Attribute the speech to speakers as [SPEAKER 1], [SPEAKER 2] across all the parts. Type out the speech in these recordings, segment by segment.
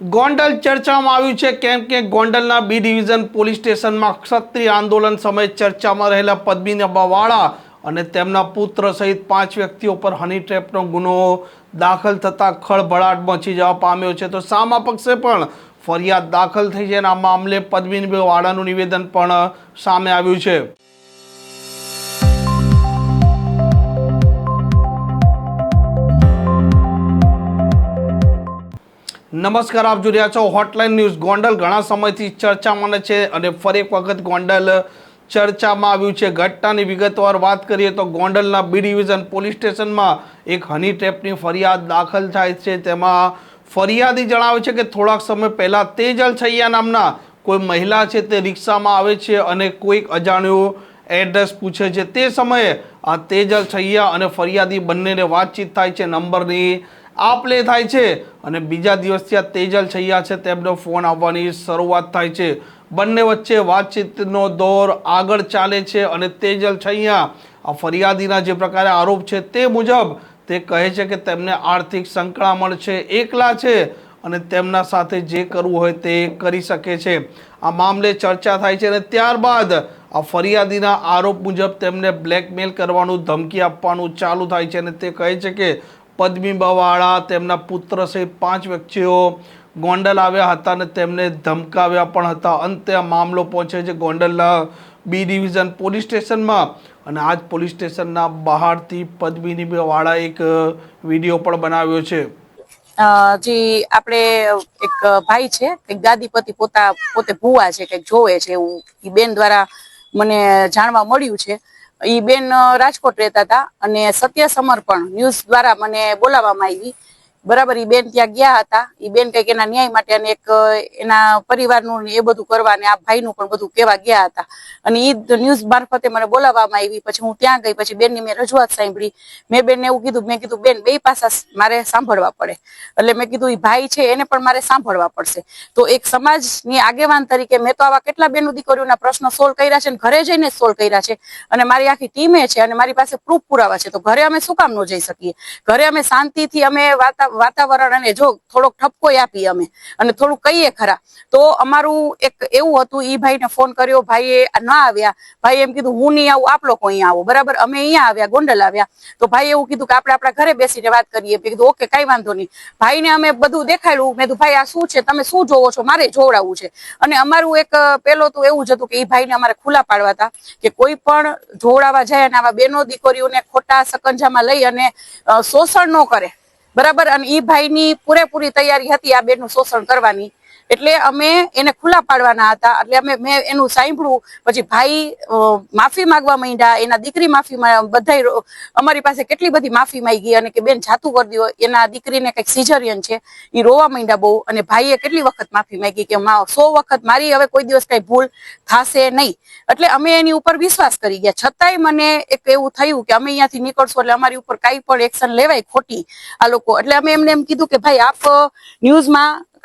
[SPEAKER 1] ગોંડલ ચર્ચામાં આવ્યું છે કેમ કે ગોંડલના બી ડિવિઝન પોલીસ સ્ટેશનમાં ક્ષત્રિય આંદોલન સમયે ચર્ચામાં રહેલા પદ્મિની બવાળા અને તેમના પુત્ર સહિત પાંચ વ્યક્તિઓ પર હની ટ્રેપનો ગુનો દાખલ થતાં ખળભળાટ મચી જવા પામ્યો છે. તો સામા પક્ષે પણ ફરિયાદ દાખલ થઈ છે અને આ મામલે પદ્મિની વાળાનું નિવેદન પણ સામે આવ્યું છે. નમસ્કાર, આપ જોઈ રહ્યા છો હોટલાઇન ન્યૂઝ ગોંડલ ઘણા સમયથી ચર્ચામાં છે અને ફરી એક વખત ગોંડલ ચર્ચામાં આવ્યું છે. ઘટનાની વિગતવાર વાત કરીએ તો ગોંડલના બી ડિવિઝન પોલીસ સ્ટેશનમાં એક હની ટ્રેપની ફરિયાદ દાખલ થાય છે. તેમાં ફરિયાદી જણાવે છે કે થોડાક સમય પહેલાં તેજલ છૈયા નામના કોઈ મહિલા છે તે રિક્ષામાં આવે છે અને કોઈક અજાણ્યું એડ્રેસ પૂછે છે. તે સમયે આ તેજલ છૈયા અને ફરિયાદી બંનેને વાતચીત થાય છે. નંબરની આપ લે થાય છે અને બીજા દિવસથી આ તેજલ છૈયા છે, તેમનો ફોન આવવાની શરૂઆત થાય છે. બંને વચ્ચે વાતચીતનો દોર આગળ ચાલે છે અને તેજલ છૈયા આ ફરિયાદીના જે પ્રકારે આરોપ છે તે મુજબ તે કહે છે કે તેમને આર્થિક સંકળામણ છે, એકલા છે અને તેમના સાથે જે કરવું હોય તે કરી શકે છે. આ મામલે ચર્ચા થાય છે અને ત્યારબાદ આ ફરિયાદીના આરોપ મુજબ તેમને બ્લેકમેલ કરવાનું ધમકી આપવાનું ચાલુ થાય છે અને તે કહે છે કે પદ્મી બવાળા તેમના પુત્ર સહિત પાંચ વ્યક્તિઓ ગોંડલ આવ્યા હતા અને તેમને ધમકાવ્યા પણ હતા. અંતે આ મામલો પહોંચે છે ગોંડલના બી ડિવિઝન પોલીસ સ્ટેશનમાં અને આ જ પોલીસ સ્ટેશનના બહારથી પદ્મિનીવાળા એક વીડિયો પણ બનાવ્યો છે.
[SPEAKER 2] જે આપણે એક ભાઈ છે, કંઈક ગાદીપતિ પોતા પોતે ભૂવા છે, કંઈક જોવે છે એવું. એ બેન દ્વારા મને જાણવા મળ્યું છે. ઈ બેન રાજકોટ રહેતા હતા અને સત્ય સમર્પણ ન્યૂઝ દ્વારા મને બોલાવવામાં આવી. બરાબર, ઈ બેન ત્યાં ગયા હતા. ઈ બેન કંઈક એના ન્યાય માટે અને એક એના પરિવારનું એ બધું કરવા અને આ ભાઈનું પણ બધું કહેવા ગયા હતા. અને ઈ ન્યૂઝ મારફતે મને બોલાવવામાં આવી. પછી હું ત્યાં ગઈ. પછી બેનની મેં રજૂઆત સાંભળી. મેં બેનને એવું કીધું, મેં કીધું, બેન, બે પાસા મારે સાંભળવા પડે. એટલે મેં કીધું, ઈ ભાઈ છે, એને પણ મારે સાંભળવા પડશે. તો એક સમાજની આગેવાન તરીકે મેં તો આવા કેટલા બેનું દીકરીઓના પ્રશ્નો સોલ્વ કર્યા છે અને ઘરે જઈને સોલ્વ કર્યા છે. અને મારી આખી ટીમે છે અને મારી પાસે પ્રૂફ પુરાવા છે. તો ઘરે અમે શું કામ ન જઈ શકીએ? ઘરે અમે શાંતિથી અમે વાતા- વાતાવરણ અને જો થોડોક ઠપકો આપી અમે અને થોડું કહીએ ખરા. તો અમારું એક એવું હતું, ઈ ભાઈને ફોન કર્યો, ભાઈએ ના આવ્યા. ભાઈ એમ કીધું, હું નહીં આવું આપ લોકો અહીંયા આવો. બરાબર? અમે અહીંયા આવ્યા, ગોંડલ આવ્યા. તો ભાઈ એવું કીધું કે, આપણે આપણા ઘરે બેસીને વાત કરીએ. કીધું, ઓકે, કઈ વાંધો નહીં. ભાઈને અમે બધું દેખાડ્યું મેં કીધું, ભાઈ, આ શું છે? તમે શું જોવો છો? મારે જોવડાવવું છે. અને અમારું એક, પેલો તો એવું જ હતું કે એ ભાઈને અમારે ખુલ્લા પાડવા હતા કે, કોઈ પણ જોવડાવવા જાય અને આવા બેનો દીકરીઓને ખોટા સકંજામાં લઈ અને શોષણ ન કરે. બરાબર? અને ઈ ભાઈની પૂરેપૂરી તૈયારી હતી આ બેનનું શોષણ કરવાની. એટલે અમે એને ખુલ્લા પાડવાના હતા. એટલે અમે, મેં એનું સાંભળ્યું. પછી ભાઈ માફી માંગવા માંડ્યા. એના દીકરી માફી બધા અમારી પાસે કેટલી બધી માફી માંગી અને કે બેન જાતું કરી દો એના દીકરીને કંઈક સિઝરિયન છે. એ રોવા માંડ્યા બહુ. અને ભાઈએ કેટલી વખત માફી માંગી કે સો વખત મારી હવે કોઈ દિવસ કઈ ભૂલ થશે નહીં. એટલે અમે એની ઉપર વિશ્વાસ કરી ગયા. છતાંય મને એક એવું થયું કે અમે અહીંયાથી નીકળશું એટલે અમારી ઉપર કાંઈ પણ એક્શન લેવાય ખોટી આ લોકો. એટલે અમે એમને એમ કીધું કે ભાઈ, આપ ન્યૂઝમાં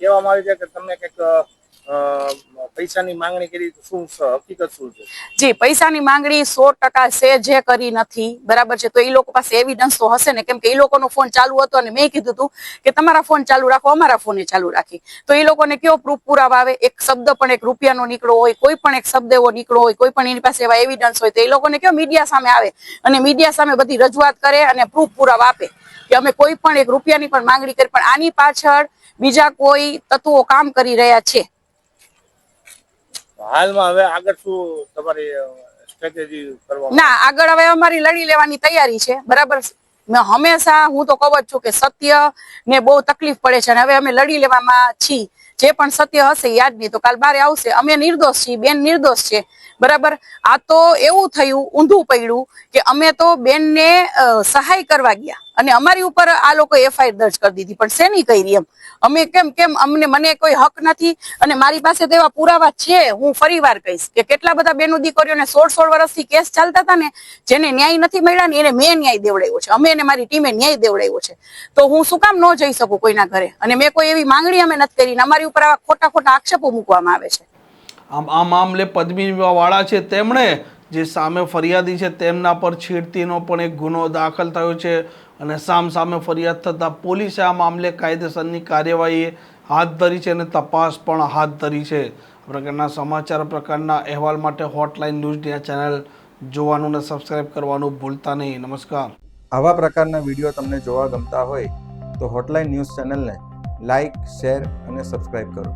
[SPEAKER 3] કહેવામાં આવ્યું છે કે તમને કંઈક પૈસાની માંગણી કરી શું હકીકત શું છે?
[SPEAKER 2] જી, પૈસાની માંગણી સો ટકા સેજે કરી નથી. બરાબર છે? તો એ લોકો પાસે એવિડન્સ તો હશે ને? કેમ કે એ લોકોનો ફોન ચાલુ હતો અને મેં કીધું હતું કે તમારા ફોન ચાલુ રાખો, અમારા ફોને ચાલુ રાખી. તો એ લોકોને કયો પ્રૂફ પુરાવા આવે? એક શબ્દ પણ એક રૂપિયાનો નીકળો હોય, કોઈ પણ એક શબ્દ એવો નીકળો હોય, કોઈ પણ એની પાસે એવા એવિડન્સ હોય, તો એ લોકોને કયો મીડિયા સામે આવે? અને મીડિયા સામે બધી રજૂઆત કરે અને પ્રૂફ પુરાવા આપે. કે અમે કોઈ પણ એક રૂપિયાની પણ માંગણી કરી, પણ આની પાછળ બીજા કોઈ તત્વો કામ કરી રહ્યા છે.
[SPEAKER 3] હાલમાં હવે આગળ શું તમારી સ્ટ્રેટેજી કરવા
[SPEAKER 2] ના, આગળ હવે અમારી લડી લેવાની તૈયારી છે, બરાબર? હંમેશા હું તો કહું જ છું કે સત્ય ને બહુ તકલીફ પડે છે અને હવે અમે લડી લેવામાં છીએ જે પણ સત્ય હશે યાદ નહીં, તો કાલ બારે આવશે. અમે નિર્દોષ છીએ, બેન નિર્દોષ છે, બરાબર? આ તો એવું થયું, ઊંધું પડ્યું કે અમે તો બેનને સહાય કરવા ગયા. અને અમારી ઉપર આ લોકો એફઆઈઆર દર્જ કરી દીધી, પણ શેની કરી એમ? અમે કેમ કેમ અમને, મને કોઈ હક નથી અને મારી પાસે તો પુરાવા છે, હું ફરી વાર કહીશ કે કેટલા બધા બેનો દીકરીઓને સોળ સોળ વર્ષથી કેસ ચાલતા હતા ને, જેને ન્યાય નથી મળ્યા ને એને મેં ન્યાય દેવડાવ્યો છે. અમે અને મારી ટીમે ન્યાય દેવડાવ્યો છે. તો હું શું કામ ન જઈ શકું કોઈના ઘરે? અને મેં કોઈ એવી માંગણી અમે નથી કરી અમારી ઉપર આવા ખોટા ખોટા આક્ષેપો મૂકવામાં આવે છે.
[SPEAKER 1] આમ આ મામલે પદ્મી વાળા છે તેમણે, જે સામે ફરિયાદી છે તેમના પર છેડતીનો પણ એક ગુનો દાખલ થયો છે. અને સામ સામે ફરિયાદ થતાં પોલીસે આ મામલે કાયદેસરની કાર્યવાહી હાથ ધરી છે અને તપાસ પણ હાથ ધરી છે. પ્રકારના સમાચાર પ્રકારના અહેવાલ માટે હોટલાઇન ન્યૂઝની આ ચેનલ જોવાનું અને સબસ્ક્રાઇબ કરવાનું ભૂલતા નહીં. નમસ્કાર.
[SPEAKER 4] આવા પ્રકારના વીડિયો તમને જોવા ગમતા હોય તો હોટલાઇન ન્યૂઝ ચેનલને લાઇક શેર અને સબસ્ક્રાઇબ કરો.